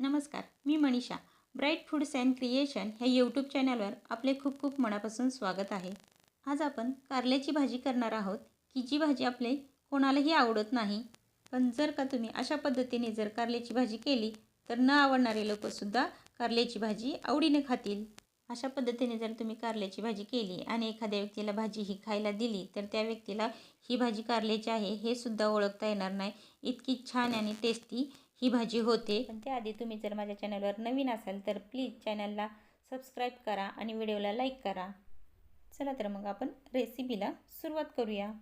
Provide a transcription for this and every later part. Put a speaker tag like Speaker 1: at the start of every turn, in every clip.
Speaker 1: नमस्कार मी Manisha. Bright foods and creation ह्या YouTube चॅनलवर आपले खूप खूप मनापासून स्वागत आहे. आज आपण कारल्याची भाजी करणार आहोत की जी भाजी आपले कोणालाही आवडत नाही. पण जर का तुम्ही अशा पद्धतीने जर कारल्याची भाजी केली तर न आवडणारे लोकसुद्धा कारल्याची भाजी आवडीने खातील. अशा पद्धतीने जर तुम्ही कारल्याची भाजी केली आणि एखाद्या व्यक्तीला भाजी ही खायला दिली तर त्या व्यक्तीला ही भाजी कारल्याची आहे हे सुद्धा ओळखता येणार नाही. इतकी छान आणि टेस्टी ही भाजी होते. पण त्याआधी तुम्ही जर माझ्या चॅनलवर नवीन असाल तर प्लीज चॅनलला सबस्क्राईब करा आणि व्हिडिओला लाईक करा. चला तर मग आपण रेसिपीला सुरुवात करूया.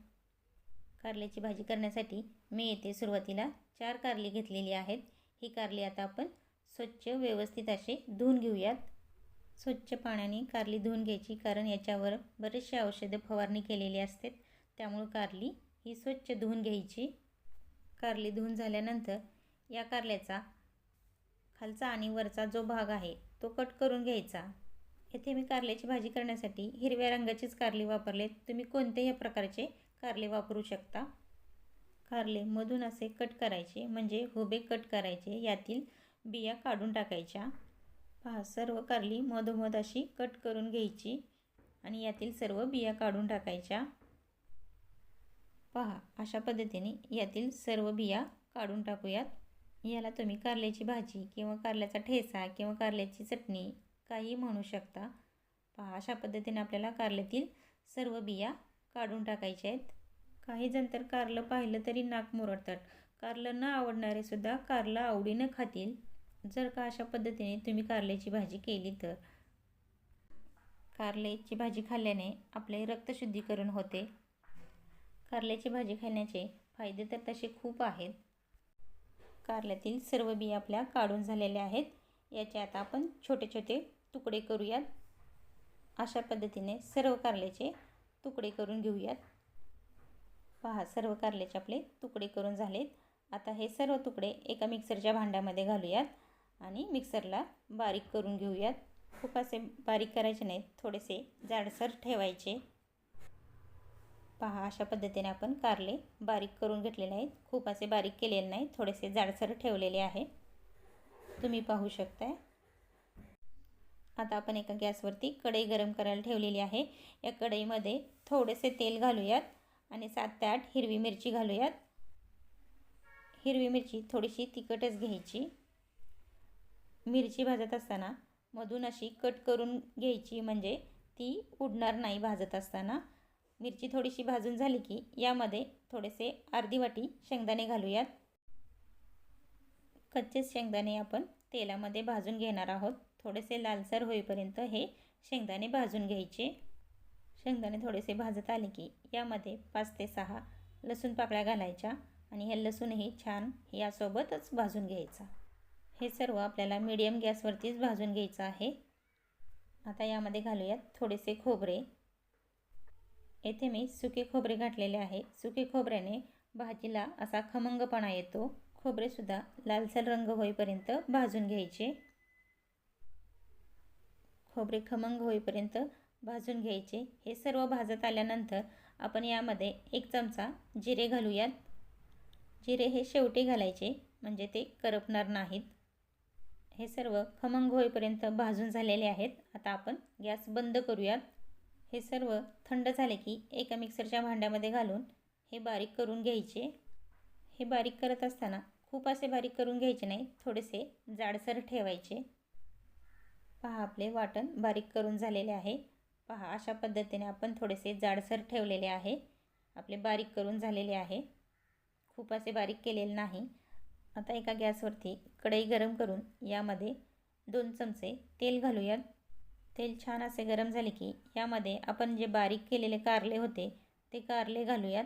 Speaker 1: कारल्याची भाजी करण्यासाठी मी येथे सुरुवातीला चार कारली घेतलेली आहेत. ही कारली आता आपण स्वच्छ व्यवस्थित असे धुवून घेऊयात. स्वच्छ पाण्याने कारली धुवून घ्यायची कारण याच्यावर बरेचसे औषधं फवारणी केलेली असते त्यामुळं कारली ही स्वच्छ धुवून घ्यायची. कारली धुवून झाल्यानंतर या कारल्याचा खालचा आणि वरचा जो भाग आहे तो कट करून घ्यायचा. येथे मी कारल्याची भाजी करण्यासाठी हिरव्या रंगाचीच कारली वापरले तुम्ही कोणत्याही प्रकारचे कारले वापरू शकता. कारले मधून असे कट करायचे म्हणजे हुबे कट करायचे. यातील बिया काढून टाकायच्या. पहा सर्व कारली मधोमध अशी कट करून घ्यायची आणि यातील सर्व बिया काढून टाकायच्या. पहा अशा पद्धतीने यातील सर्व बिया काढून टाकूयात. याला तुम्ही कारल्याची भाजी किंवा कारल्याचा ठेसा किंवा कारल्याची चटणी काही म्हणू शकता. पहा अशा पद्धतीने आपल्याला कारल्यातील सर्व बिया काढून टाकायच्या आहेत. काही जण तर कारलं पाहिलं तरी नाक मुरडतात. कारलं न आवडणारे सुद्धा कारलं आवडीनं खातील. जर का अशा पद्धतीने तुम्ही कारल्याची भाजी केली तर. कारल्याची भाजी खाल्ल्याने आपले रक्तशुद्धीकरण होते. कारल्याची भाजी खाण्याचे फायदे तर तसे खूप आहेत. कारल्यातील सर्व बिया आपल्या काढून झालेल्या आहेत. याचे आता आपण छोटे छोटे तुकडे करूयात. अशा पद्धतीने सर्व कारल्याचे तुकडे करून घेऊयात. पहा सर्व कारल्याचे आपले तुकडे करून झालेत. आता हे सर्व तुकडे एका मिक्सरच्या भांड्यामध्ये घालूयात आणि मिक्सरला बारीक करून घेऊयात. खूप असे बारीक करायचे नाहीत थोडेसे जाडसर ठेवायचे. पहा अशा पद्धतीने आपण कारले बारीक करून घेतलेले आहेत. खूप असे बारीक केलेले नाही थोडेसे जाडसर ठेवलेले आहे. तुम्ही पाहू शकताय. आता आपण एका गॅसवरती कढई गरम करायला ठेवलेली आहे. या कढईमध्ये थोडेसे तेल घालूयात आणि सात ते आठ हिरवी मिरची घालूयात. हिरवी मिरची थोडीशी तिखटच घ्यायची. मिरची भाजत असताना मधून अशी कट करून घ्यायची म्हणजे ती उडणार नाही भाजत असताना. मिरची थोडीशी भाजून झाली की यामध्ये थोडेसे अर्धी वाटी शेंगदाणे घालूयात. कच्चेच शेंगदाणे आपण तेलामध्ये भाजून घेणार आहोत. थोडेसे लालसर होईपर्यंत हे शेंगदाणे भाजून घ्यायचे. शेंगदाणे थोडेसे भाजत आले की यामध्ये पाच ते सहा लसूण पाकळ्या घालायच्या आणि हे लसूणही छान यासोबतच भाजून घ्यायचा. हे सर्व आपल्याला मीडियम गॅसवरतीच भाजून घ्यायचं आहे. आता यामध्ये घालूयात थोडेसे खोबरे. येथे मी सुके खोबरे घातलेले आहे. सुके खोबऱ्याने भाजीला असा खमंगपणा येतो. खोबरेसुद्धा लालसर रंग होईपर्यंत भाजून घ्यायचे. खोबरे खमंग होईपर्यंत भाजून घ्यायचे. हे सर्व भाजत आल्यानंतर आपण यामध्ये एक चमचा जिरे घालूयात. जिरे हे शेवटी घालायचे म्हणजे ते करपणार नाहीत. हे सर्व खमंग होईपर्यंत भाजून झालेले आहेत. आता आपण गॅस बंद करूयात. हे सर्व थंड झाले की एका मिक्सरच्या भांड्यामध्ये घालून हे बारीक करून घ्यायचे. हे बारीक करत असताना खूप असे बारीक करून घ्यायचे नाही थोडेसे जाडसर ठेवायचे. पहा आपले वाटण बारीक करून झालेले आहे. पहा अशा पद्धतीने आपण थोडेसे जाडसर ठेवलेले आहे. आपले बारीक करून झालेले आहे. खूप असे बारीक केलेले नाही. आता एका गॅसवरती कढई गरम करून यामध्ये दोन चमचे तेल घालूयात. तेल छान असे गरम झाले की यामध्ये आपण जे बारीक केलेले कारले होते ते कारले घालूयात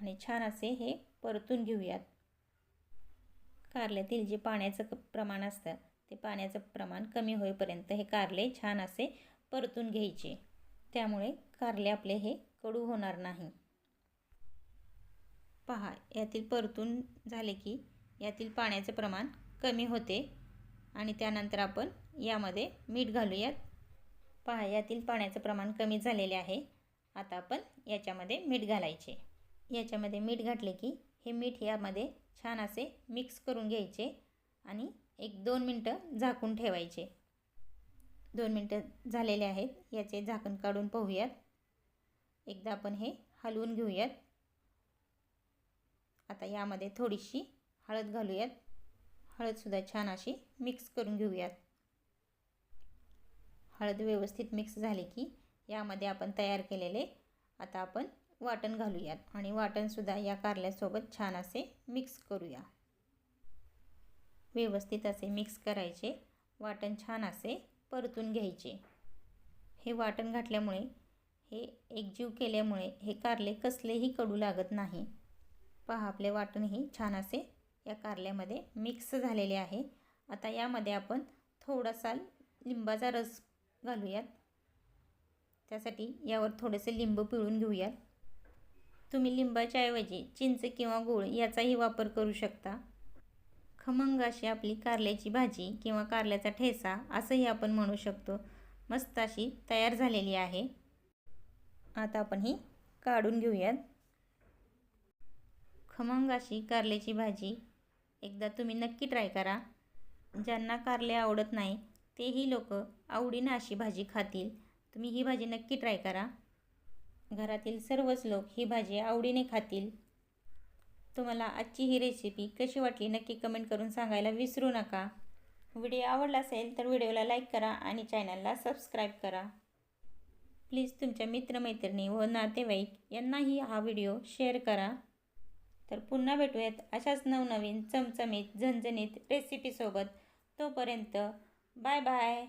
Speaker 1: आणि छान असे हे परतून घेऊयात. कारल्यातील जे पाण्याचं प्रमाण असतं ते पाण्याचं प्रमाण कमी होईपर्यंत हे कारले छान असे परतून घ्यायचे. त्यामुळे कारले आपले हे कडू होणार नाही. पहा यातील परतून झाले की यातील पाण्याचे प्रमाण कमी होते आणि त्यानंतर आपण यामध्ये मीठ घालूयात. पहा यातील पाण्याचं प्रमाण कमी झालेले आहे. आता आपण याच्यामध्ये मीठ घालायचे. याच्यामध्ये मीठ घातले की हे मीठ यामध्ये छान असे मिक्स करून घ्यायचे आणि एक दोन मिनटं झाकून ठेवायचे. दोन मिनटं झालेले आहेत. याचे झाकण काढून पाहूयात. एकदा आपण हे हलवून घेऊयात. आता यामध्ये थोडीशी हळद घालूयात. हळदसुद्धा छान अशी मिक्स करून घेऊयात. हळद व्यवस्थित मिक्स झाली की यामध्ये आपण तयार केलेले आता आपण वाटण घालूयात. आणि वाटणसुद्धा या कारल्यासोबत छान असे मिक्स करूया. व्यवस्थित असे मिक्स करायचे. वाटण छान असे परतून घ्यायचे. हे वाटण घातल्यामुळे हे एकजीव केल्यामुळे हे कारले कसलेही कडू लागत नाही. पहा आपले वाटणही छान असे या कारल्यामध्ये मिक्स झालेले आहे. आता यामध्ये आपण थोडासा लिंबाचा रस घालूयात. त्यासाठी यावर थोडेसे लिंब पिळून घेऊयात. तुम्ही लिंबाच्या ऐवजी चिंच किंवा गूळ याचाही वापर करू शकता. खमंग अशी आपली कारल्याची भाजी किंवा कारल्याचा ठेसा असंही आपण म्हणू शकतो. मस्त अशी तयार झालेली आहे. आता आपण ही काढून घेऊयात. खमंग अशी कारल्याची भाजी एकदा तुम्ही नक्की ट्राय करा. ज्यांना कारले आवडत नाही तेही लोक आवडीनं अशी भाजी खातील. तुम्ही ही भाजी नक्की ट्राय करा. घरातील सर्वच लोक ही भाजी आवडीने खातील. तुम्हाला आजची ही रेसिपी कशी वाटली नक्की कमेंट करून सांगायला विसरू नका. व्हिडिओ आवडला असेल तर व्हिडिओला लाईक करा आणि चॅनलला सबस्क्राईब करा. प्लीज तुमच्या मित्रमैत्रिणी व नातेवाईक यांनाही हा व्हिडिओ शेअर करा. तर पुन्हा भेटूयात अशाच नवनवीन चमचमीत झणझणीत रेसिपीसोबत तोपर्यंत बाय बाय